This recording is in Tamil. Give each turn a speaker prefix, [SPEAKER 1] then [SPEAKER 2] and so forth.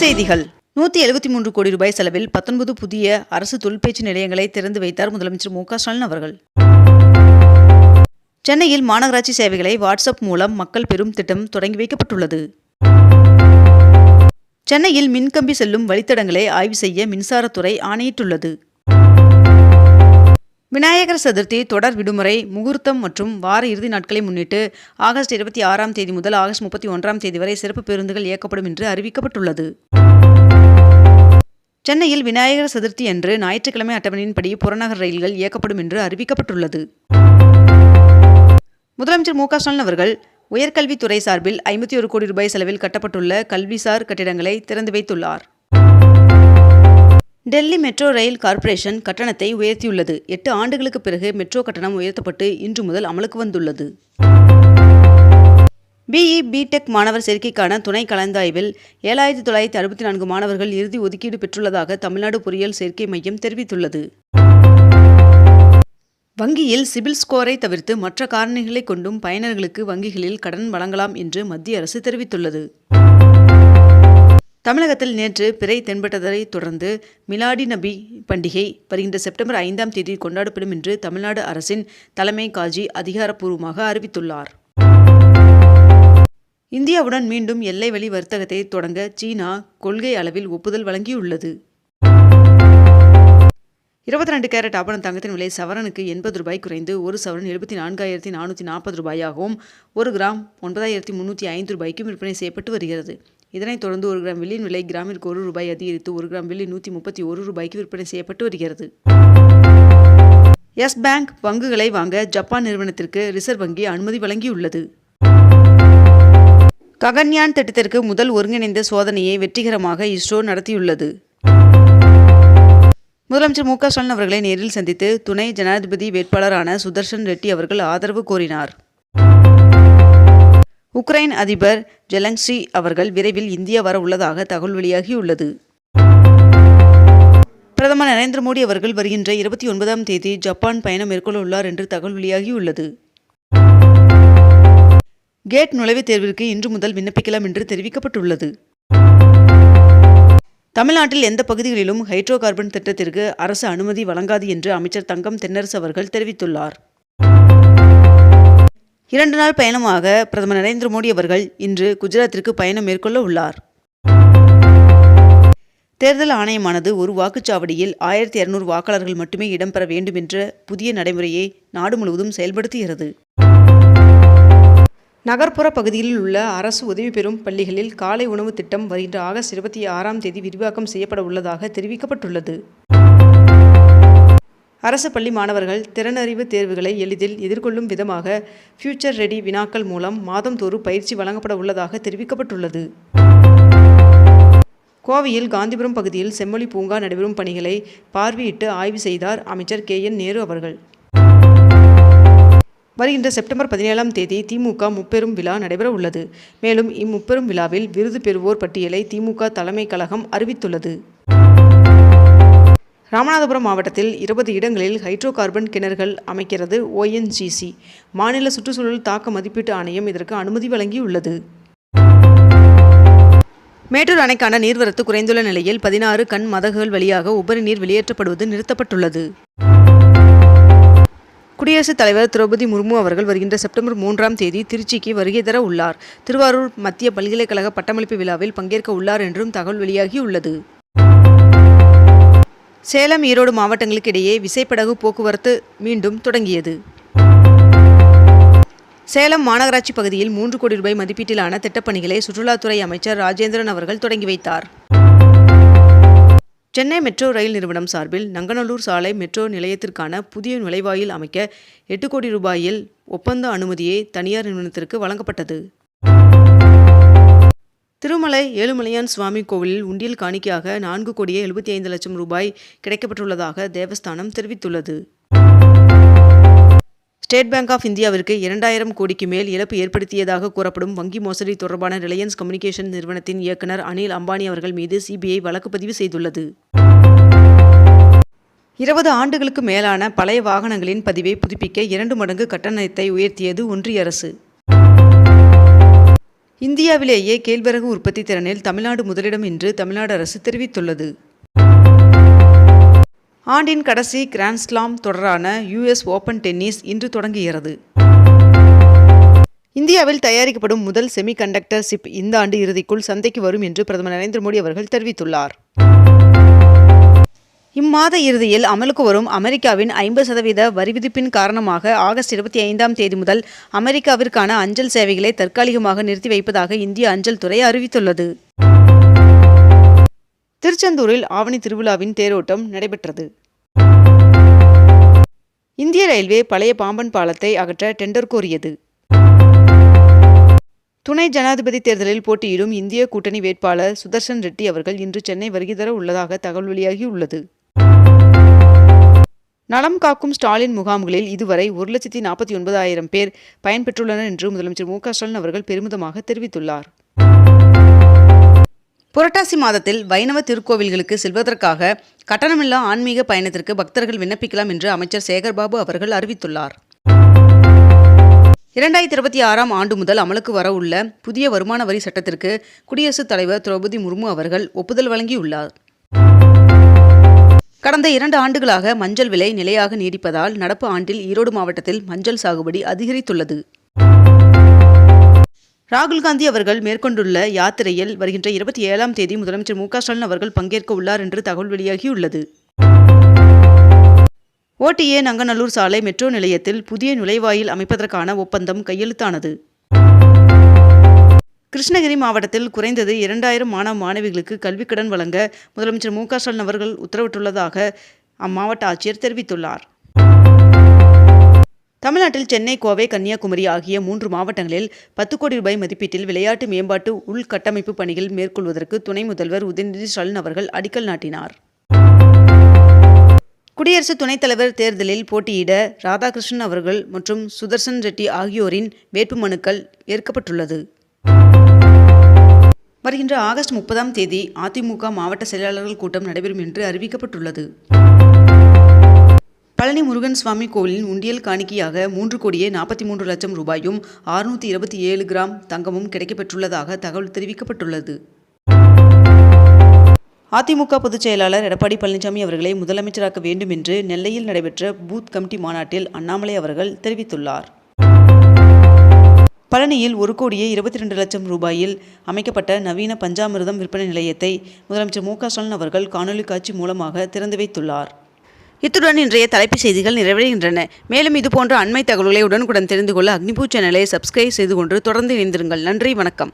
[SPEAKER 1] செய்திகள். நூற்றி எழுபத்தி மூன்று கோடி ரூபாய் செலவில் பத்தொன்பது புதிய அரசு தொழிற்பயிற்சி நிலையங்களை திறந்து வைத்தார் முதலமைச்சர் மு ஸ்டாலின் அவர்கள். சென்னையில் மாநகராட்சி சேவைகளை வாட்ஸ்அப் மூலம் மக்கள் பெறும் திட்டம் தொடங்கி வைக்கப்பட்டுள்ளது. சென்னையில் மின்கம்பி செல்லும் வழித்தடங்களை ஆய்வு செய்ய மின்சாரத்துறை ஆணையிட்டுள்ளது. விநாயகர் சதுர்த்தி தொடர் விடுமுறை முகூர்த்தம் மற்றும் வார இறுதி நாட்களை முன்னிட்டு ஆகஸ்ட் இருபத்தி ஆறாம் தேதி முதல் ஆகஸ்ட் முப்பத்தி ஒன்றாம் தேதி வரை சிறப்பு பேருந்துகள் இயக்கப்படும் என்று அறிவிக்கப்பட்டுள்ளது. சென்னையில் விநாயகர் சதுர்த்தி அன்று ஞாயிற்றுக்கிழமை அட்டவணையின்படி புறநகர் ரயில்கள் இயக்கப்படும் என்று அறிவிக்கப்பட்டுள்ளது. முதலமைச்சர் மு க ஸ்டாலின் அவர்கள் உயர்கல்வித்துறை சார்பில் ஐம்பத்தி ஒரு கோடி ரூபாய் செலவில் கட்டப்பட்டுள்ள கல்விசார் கட்டிடங்களை திறந்து வைத்துள்ளார். டெல்லி மெட்ரோ ரயில் கார்ப்பரேஷன் கட்டணத்தை உயர்த்தியுள்ளது. எட்டு ஆண்டுகளுக்கு பிறகு மெட்ரோ கட்டணம் உயர்த்தப்பட்டு இன்று முதல் அமலுக்கு வந்துள்ளது. பிஇ பிடெக் மாணவர் சேர்க்கைக்கான துணை கலந்தாய்வில் ஏழாயிரத்தி தொள்ளாயிரத்தி அறுபத்தி நான்கு மாணவர்கள் இறுதி ஒதுக்கீடு பெற்றுள்ளதாக தமிழ்நாடு பொறியியல் சேர்க்கை மையம் தெரிவித்துள்ளது. வங்கியில் சிபில் ஸ்கோரை தவிர்த்து மற்ற காரணிகளை கொண்டும் பயனர்களுக்கு வங்கிகளில் கடன் வழங்கலாம் என்று மத்திய அரசு தெரிவித்துள்ளது. தமிழகத்தில் நேற்று பிறை தென்பட்டதை தொடர்ந்து மிலாடி நபி பண்டிகை வருகின்ற செப்டம்பர் ஐந்தாம் தேதி கொண்டாடப்படும் என்று தமிழ்நாடு அரசின் தலைமை காஜி அதிகாரப்பூர்வமாக அறிவித்துள்ளார். இந்தியாவுடன் மீண்டும் எல்லை வழி வர்த்தகத்தை தொடங்க சீனா கொள்கை அளவில் ஒப்புதல் வழங்கியுள்ளது. இருபத்தி ரெண்டு கேரட் ஆபரண தங்கத்தின் விலை சவரனுக்கு எண்பது ரூபாய் குறைந்து ஒரு சவரன் எழுபத்தி நான்காயிரத்தி நானூற்றி நாற்பது ரூபாயாகவும் ஒரு கிராம் ஒன்பதாயிரத்தி முந்நூற்றி ஐந்து ரூபாய்க்கும் விற்பனை செய்யப்பட்டு வருகிறது. இதனைத் தொடர்ந்து ஒரு கிராம் வெள்ளியின் விலை கிராமிற்கு ஒரு ரூபாய் அதிகரித்து ஒரு கிராம் வெள்ளி நூற்றி முப்பத்தி ஒரு ரூபாய்க்கு விற்பனை செய்யப்பட்டு வருகிறது. எஸ் பேங்க் பங்குகளை வாங்க ஜப்பான் நிறுவனத்திற்கு ரிசர்வ் வங்கி அனுமதி வழங்கியுள்ளது. ககன்யான் திட்டத்திற்கு முதல் ஒருங்கிணைந்த சோதனையை வெற்றிகரமாக இஸ்ரோ நடத்தியுள்ளது. முதலமைச்சர் மு க ஸ்டாலின் அவர்களை நேரில் சந்தித்து துணை ஜனாதிபதி வேட்பாளரான சுதர்ஷன் ரெட்டி அவர்கள் ஆதரவு கோரினார். உக்ரைன் அதிபர் ஜெலங்ஸி அவர்கள் விரைவில் இந்தியா வர உள்ளதாக தகவல் வெளியாகியுள்ளது. பிரதமர் நரேந்திர மோடி அவர்கள் வருகின்ற இருபத்தி ஒன்பதாம் தேதி ஜப்பான் பயணம் மேற்கொள்ள உள்ளார் என்று தகவல் வெளியாகியுள்ளது. கேட் நுழைவுத் தேர்விற்கு இன்று முதல் விண்ணப்பிக்கலாம் என்று தெரிவிக்கப்பட்டுள்ளது. தமிழ்நாட்டில் எந்த பகுதிகளிலும் ஹைட்ரோ கார்பன் திட்டத்திற்கு அரசு அனுமதி வழங்காது என்று அமைச்சர் தங்கம் தென்னரசு அவர்கள் தெரிவித்துள்ளார். இரண்டு நாள் பயணமாக பிரதமர் நரேந்திர மோடி அவர்கள் இன்று குஜராத்திற்கு பயணம் மேற்கொள்ள உள்ளார். தேர்தல் ஆணையமானது ஒரு வாக்குச்சாவடியில் ஆயிரத்தி இருநூறு வாக்காளர்கள் மட்டுமே இடம்பெற வேண்டும் என்ற புதிய நடைமுறையை நாடு முழுவதும் செயல்படுத்துகிறது. நகர்ப்புற பகுதிகளில் உள்ள அரசு உதவி பெறும் பள்ளிகளில் காலை உணவு திட்டம் வருகின்ற ஆகஸ்ட் இருபத்தி ஆறாம் தேதி விரிவாக்கம் செய்யப்பட உள்ளதாக தெரிவிக்கப்பட்டுள்ளது. அரசு பள்ளி மாணவர்கள் திறனறிவு தேர்வுகளை எளிதில் எதிர்கொள்ளும் விதமாக ஃபியூச்சர் ரெடி வினாக்கள் மூலம் மாதந்தோறும் பயிற்சி வழங்கப்பட உள்ளதாக தெரிவிக்கப்பட்டுள்ளது. கோவையில் காந்திபுரம் பகுதியில் செம்மொழி பூங்கா நடைபெறும் பணிகளை பார்வையிட்டு ஆய்வு செய்தார் அமைச்சர் கே. என். நேரு அவர்கள். வருகின்ற செப்டம்பர் பதினேழாம் தேதி திமுக முப்பெரும் விழா நடைபெற உள்ளது. மேலும் இம்முப்பெரும் விழாவில் விருது பெறுவோர் பட்டியலை திமுக தலைமை கழகம் அறிவித்துள்ளது. ராமநாதபுரம் மாவட்டத்தில் இருபது இடங்களில் ஹைட்ரோ கார்பன் கிணறுகள் அமைக்கிறது ஓஎன்ஜிசி. மாநில சுற்றுச்சூழல் தாக்க மதிப்பீட்டு ஆணையம் இதற்கு அனுமதி வழங்கியுள்ளது. மேட்டூர் அணைக்கான நீர்வரத்து குறைந்துள்ள நிலையில் பதினாறு கண் மதகுகள் வழியாக உபரி நீர் வெளியேற்றப்படுவது நிறுத்தப்பட்டுள்ளது. குடியரசுத் தலைவர் திரௌபதி முர்மு அவர்கள் வருகின்ற செப்டம்பர் மூன்றாம் தேதி திருச்சிக்கு வருகை தர உள்ளார். திருவாரூர் மத்திய பல்கலைக்கழக பட்டமளிப்பு விழாவில் பங்கேற்க உள்ளார் என்றும் தகவல் வெளியாகியுள்ளது. சேலம் ஈரோடு மாவட்டங்களுக்கு இடையே விசைப்படகு போக்குவரத்து மீண்டும் தொடங்கியது. சேலம் மாநகராட்சி பகுதியில் மூன்று கோடி ரூபாய் மதிப்பீட்டிலான திட்டப்பணிகளை சுற்றுலாத்துறை அமைச்சர் ராஜேந்திரன் அவர்கள் தொடங்கி வைத்தார். சென்னை மெட்ரோ ரயில் நிறுவனம் சார்பில் நங்கநல்லூர் சாலை மெட்ரோ நிலையத்திற்கான புதிய நுழைவாயில் அமைக்க எட்டு கோடி ரூபாயில் ஒப்பந்த அனுமதியை தனியார் நிறுவனத்திற்கு வழங்கப்பட்டது. திருமலை ஏழுமலையான் சுவாமி கோவிலில் உண்டியல் காணிக்கையாக நான்கு கோடியே எழுபத்தி ஐந்து லட்சம் ரூபாய் கிடைக்கப்பட்டுள்ளதாக தேவஸ்தானம் தெரிவித்துள்ளது. ஸ்டேட் பேங்க் ஆஃப் இந்தியாவிற்கு இரண்டாயிரம் கோடிக்கு மேல் இழப்பு ஏற்படுத்தியதாக கூறப்படும் வங்கி மோசடி தொடர்பான ரிலையன்ஸ் கம்யூனிகேஷன் நிறுவனத்தின் இயக்குனர் அனில் அம்பானி அவர்கள் மீது சிபிஐ வழக்கு பதிவு செய்துள்ளது. இருபது ஆண்டுகளுக்கு மேலான பழைய வாகனங்களின் பதிவை புதுப்பிக்க இரண்டு மடங்கு கட்டணத்தை உயர்த்தியது ஒன்றிய அரசு. இந்தியாவிலேயே கேழ்வரகு உற்பத்தி திறனில் தமிழ்நாடு முதலிடம் என்று தமிழ்நாடு அரசு தெரிவித்துள்ளது. ஆண்டின் கடைசி கிராண்ட்ஸ்லாம் தொடரான யுஎஸ் ஓபன் டென்னிஸ் இன்று தொடங்குகிறது. இந்தியாவில் தயாரிக்கப்படும் முதல் செமிகண்டக்டர் சிப் இந்த ஆண்டு இறுதிக்குள் சந்தைக்கு வரும் என்று பிரதமர் நரேந்திர மோடி அவர்கள் தெரிவித்துள்ளார். இம்மாத இறுதியில் அமலுக்கு வரும் அமெரிக்காவின் ஐம்பது சதவீத வரி விதிப்பின் காரணமாக ஆகஸ்ட் இருபத்தி ஐந்தாம் தேதி முதல் அமெரிக்காவிற்கான அஞ்சல் சேவைகளை தற்காலிகமாக நிறுத்தி வைப்பதாக இந்திய அஞ்சல் துறை அறிவித்துள்ளது. திருச்செந்தூரில் ஆவணி திருவிழாவின் தேரோட்டம் நடைபெற்றது. இந்திய ரயில்வே பழைய பாம்பன் பாலத்தை அகற்ற டெண்டர் கோரியது. துணை ஜனாதிபதி தேர்தலில் போட்டியிடும் இந்திய கூட்டணி வேட்பாளர் சுதர்ஷன் ரெட்டி அவர்கள் இன்று சென்னை வருகை தர உள்ளதாக தகவல் வெளியாகியுள்ளது. நலம் காக்கும் ஸ்டாலின் முகாம்களில் இதுவரை ஒரு லட்சத்தி நாற்பத்தி ஒன்பதாயிரம் பேர் பயன்பெற்றுள்ளனர் என்று முதலமைச்சர் மு க ஸ்டாலின் அவர்கள் பெருமிதமாக தெரிவித்துள்ளார். புரட்டாசி மாதத்தில் வைணவ திருக்கோவில்களுக்கு செல்வதற்காக கட்டணமில்லா ஆன்மீக பயணத்திற்கு பக்தர்கள் விண்ணப்பிக்கலாம் என்று அமைச்சர் சேகர்பாபு அவர்கள் அறிவித்துள்ளார். இரண்டாயிரத்தி இருபத்தி ஆறாம் ஆண்டு முதல் அமலுக்கு வரவுள்ள புதிய வருமான வரி சட்டத்திற்கு குடியரசுத் தலைவர் திரௌபதி முர்மு அவர்கள் ஒப்புதல் வழங்கியுள்ளார். கடந்த இரண்டு ஆண்டுகளாக மஞ்சள் விலை நிலையாக நீடிப்பதால் நடப்பு ஆண்டில் ஈரோடு மாவட்டத்தில் மஞ்சள் சாகுபடி அதிகரித்துள்ளது. ராகுல் காந்தி அவர்கள் மேற்கொண்டுள்ள யாத்திரையில் வருகின்ற இருபத்தி ஏழாம் தேதி முதலமைச்சர் மு க ஸ்டாலின் அவர்கள் பங்கேற்க உள்ளார் என்று தகவல் வெளியாகியுள்ளது. ஓடிஏ நங்கநல்லூர் சாலை மெட்ரோ நிலையத்தில் புதிய நுழைவாயில் அமைப்பதற்கான ஒப்பந்தம் கையெழுத்தானது. கிருஷ்ணகிரி மாவட்டத்தில் குறைந்தது இரண்டாயிரம் மாணவ மாணவிகளுக்கு கல்விக்கடன் வழங்க முதலமைச்சர் மு க ஸ்டாலின் அவர்கள் உத்தரவிட்டுள்ளதாக அம்மாவட்ட ஆட்சியர் தெரிவித்துள்ளார். தமிழ்நாட்டில் சென்னை கோவை கன்னியாகுமரி ஆகிய மூன்று மாவட்டங்களில் பத்து கோடி ரூபாய் மதிப்பீட்டில் விளையாட்டு மேம்பாட்டு உள்கட்டமைப்பு பணிகள் மேற்கொள்வதற்கு துணை முதல்வர் உதயநிதி ஸ்டாலின் அவர்கள் அடிக்கல் நாட்டினார். குடியரசு துணைத் தலைவர் தேர்தலில் போட்டியிட ராதாகிருஷ்ணன் அவர்கள் மற்றும் சுதர்சன் ரெட்டி ஆகியோரின் வேட்புமனுக்கள் ஏற்கப்பட்டுள்ளது. வருகின்ற ஆகஸ்ட் முப்பதாம் தேதி அதிமுக மாவட்ட செயலாளர்கள் கூட்டம் நடைபெறும் என்று அறிவிக்கப்பட்டுள்ளது. பழனி முருகன் சுவாமி கோவிலின் உண்டியல் காணிக்கையாக மூன்று கோடியே நாற்பத்தி மூன்று லட்சம் ரூபாயும் அறுநூற்றி இருபத்தி ஏழு கிராம் தங்கமும் கிடைக்கப்பெற்றுள்ளதாக தகவல் தெரிவிக்கப்பட்டுள்ளது. அதிமுக பொதுச் செயலாளர் எடப்பாடி பழனிசாமி அவர்களை முதலமைச்சராக்க வேண்டும் என்று நெல்லையில் நடைபெற்ற பூத் கமிட்டி மாநாட்டில் அண்ணாமலை அவர்கள் தெரிவித்துள்ளார். பழனியில் ஒரு கோடியே இருபத்தி ரெண்டு லட்சம் ரூபாயில் அமைக்கப்பட்ட நவீன பஞ்சாமிர்தம் விற்பனை நிலையத்தை முதலமைச்சர் மு க ஸ்டாலின் அவர்கள் காணொலி காட்சி மூலமாக திறந்து வைத்துள்ளார். இத்துடன் இன்றைய தலைப்புச் செய்திகள் நிறைவடைகின்றன. மேலும் இதுபோன்ற அண்மை தகவல்களை உடனுக்குடன் தெரிந்து கொள்ள அக்னிபூ சேனலை சப்ஸ்கிரைப் செய்து கொண்டு தொடர்ந்து இணைந்திருங்கள். நன்றி வணக்கம்.